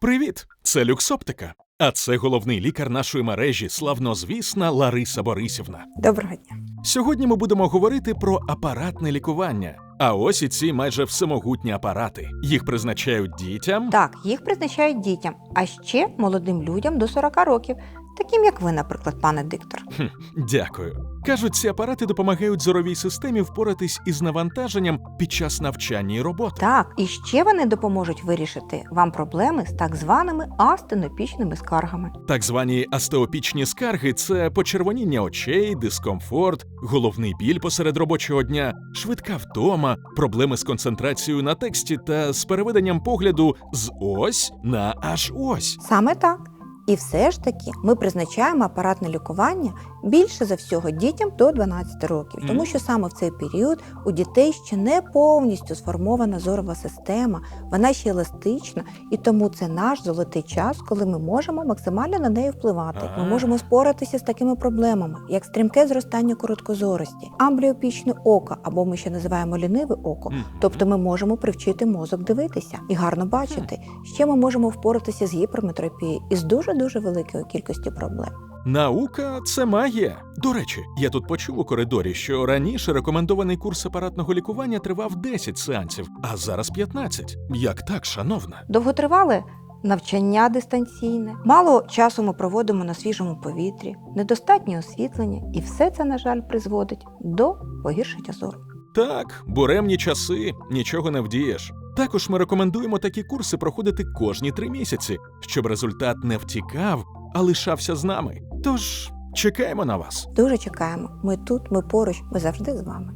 Привіт! Це Люксоптика. А це головний лікар нашої мережі, славнозвісна Лариса Борисівна. Доброго дня. Сьогодні ми будемо говорити про апаратне лікування. А ось і ці майже всемогутні апарати. Їх призначають дітям. Так, їх призначають дітям, а ще молодим людям до 40 років, таким як ви, наприклад, пане диктор. Хм, дякую. Кажуть, ці апарати допомагають зоровій системі впоратись із навантаженням під час навчання і роботи. Так, і ще вони допоможуть вирішити вам проблеми з так званими астенопічними скаргами. Так звані астеопічні скарги це почервоніння очей, дискомфорт, головний біль посеред робочого дня, швидка втома, проблеми з концентрацією на тексті та з переведенням погляду з ось на аж ось. Саме так. І все ж таки ми призначаємо апаратне лікування більше за всього дітям до 12 років, тому що саме в цей період у дітей ще не повністю сформована зорова система, вона ще еластична, і тому це наш золотий час, коли ми можемо максимально на неї впливати. Ми можемо споратися з такими проблемами, як стрімке зростання короткозорості, амбліопічне око, або ми ще називаємо ліниве око. Тобто ми можемо привчити мозок дивитися і гарно бачити. Ще ми можемо впоратися з гіперметропією і з дуже дуже великою кількістю проблем. Наука це магія. До речі, я тут почув у коридорі, що раніше рекомендований курс апаратного лікування тривав 10 сеансів, а зараз 15. Як так, шановна? Довготривале навчання дистанційне, мало часу ми проводимо на свіжому повітрі, недостатнє освітлення, і все це, на жаль, призводить до погіршення зору. Так, буремні часи, нічого не вдієш. Також ми рекомендуємо такі курси проходити кожні три місяці, щоб результат не втікав, а лишався з нами. Тож чекаємо на вас. Дуже чекаємо. Ми тут, ми поруч, ми завжди з вами.